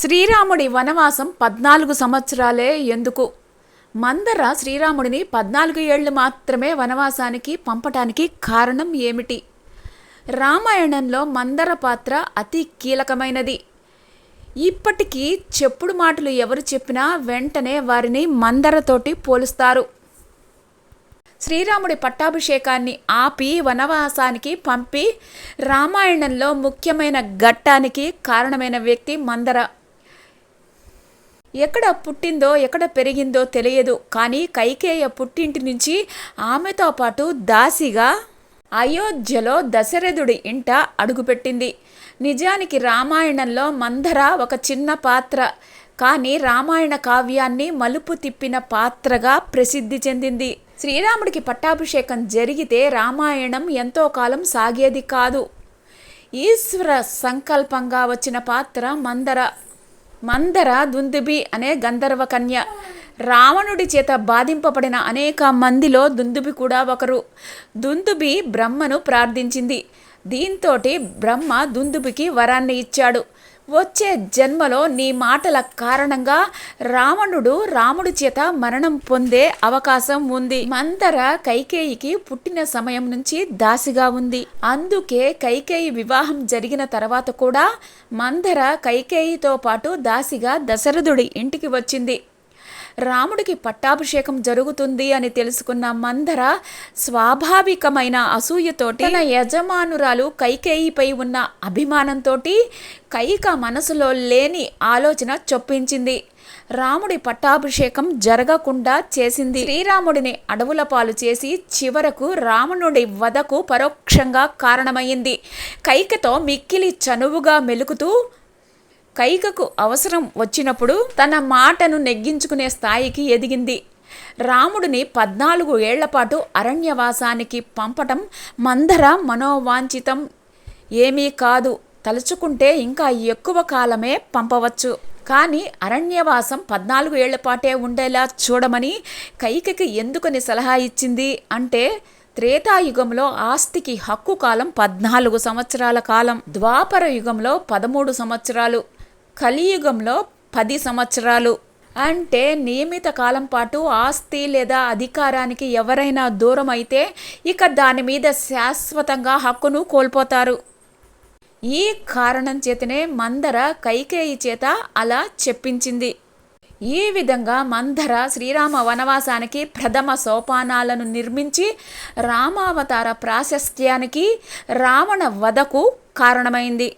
శ్రీరాముడి వనవాసం పద్నాలుగు సంవత్సరాలే ఎందుకు? మందర శ్రీరాముడిని పద్నాలుగు ఏళ్ళు మాత్రమే వనవాసానికి పంపటానికి కారణం ఏమిటి? రామాయణంలో మందర పాత్ర అతి కీలకమైనది. ఇప్పటికీ చెప్పుడు మాటలు ఎవరు చెప్పినా వెంటనే వారిని మందరతోటి పోలుస్తారు. శ్రీరాముడి పట్టాభిషేకాన్ని ఆపి వనవాసానికి పంపి రామాయణంలో ముఖ్యమైన ఘట్టానికి కారణమైన వ్యక్తి మందర. ఎక్కడ పుట్టిందో ఎక్కడ పెరిగిందో తెలియదు. కానీ కైకేయ పుట్టింటి నుంచి ఆమెతో పాటు దాసిగా అయోధ్యలో దశరథుడి ఇంట అడుగుపెట్టింది. నిజానికి రామాయణంలో మందర ఒక చిన్న పాత్ర. కానీ రామాయణ కావ్యాన్ని మలుపు తిప్పిన పాత్రగా ప్రసిద్ధి చెందింది. శ్రీరాముడికి పట్టాభిషేకం జరిగితే రామాయణం ఎంతో కాలం సాగేది కాదు. ఈశ్వర సంకల్పంగా వచ్చిన పాత్ర మందర మందర దుందుబి అనే గంధర్వ కన్య. రావణుడి చేత బాధింపబడిన అనేక మందిలో దుందుబి కూడా ఒకరు. దుందుబి బ్రహ్మను ప్రార్థించింది. దీంతోటి బ్రహ్మ దుందుబికి వరాన్ని ఇచ్చాడు. వచ్చే జన్మలో నీ మాటల కారణంగా రావణుడు రాముడి చేత మరణం పొందే అవకాశం ఉంది. మందర కైకేయికి పుట్టిన సమయం నుంచి దాసిగా ఉంది. అందుకే కైకేయి వివాహం జరిగిన తర్వాత కూడా మందర కైకేయితో పాటు దాసిగా దశరథుడి ఇంటికి వచ్చింది. రాముడికి పట్టాభిషేకం జరుగుతుంది అని తెలుసుకున్న మందర స్వాభావికమైన అసూయతోటి తన యజమానురాలు కైకేయిపై ఉన్న అభిమానంతో కైక మనసులో లేని ఆలోచన చొప్పించింది. రాముడి పట్టాభిషేకం జరగకుండా చేసింది. శ్రీరాముడిని అడవుల పాలు చేసి చివరకు రావణుడి వధకు పరోక్షంగా కారణమైంది. కైకతో మిక్కిలి చనువుగా మెలుకుతూ కైకకు అవసరం వచ్చినప్పుడు తన మాటను నెగ్గించుకునే స్థాయికి ఎదిగింది. రాముడిని పద్నాలుగు ఏళ్ళపాటు అరణ్యవాసానికి పంపటం మందర మనోవాంఛితం. ఏమీ కాదు తలుచుకుంటే ఇంకా ఎక్కువ కాలమే పంపవచ్చు. కానీ అరణ్యవాసం పద్నాలుగు ఏళ్ళ పాటే ఉండేలా చూడమని కైకకి ఎందుకని సలహా ఇచ్చింది అంటే త్రేతాయుగంలో ఆస్తికి హక్కు కాలం పద్నాలుగు సంవత్సరాల కాలం ద్వాపర యుగంలో పదమూడు సంవత్సరాలు. కలియుగంలో పది సంవత్సరాలు. అంటే నియమిత కాలం పాటు ఆస్తి లేదా అధికారానికి ఎవరైనా దూరం అయితే ఇక దాని మీద శాశ్వతంగా హక్కును కోల్పోతారు. ఈ కారణం చేతనే మందర కైకేయి చేత అలా చెప్పించింది. ఈ విధంగా మందర శ్రీరామ వనవాసానికి ప్రథమ సోపానాలను నిర్మించి రామావతార ప్రాశస్త్యానికి రావణ వధకు కారణమైంది.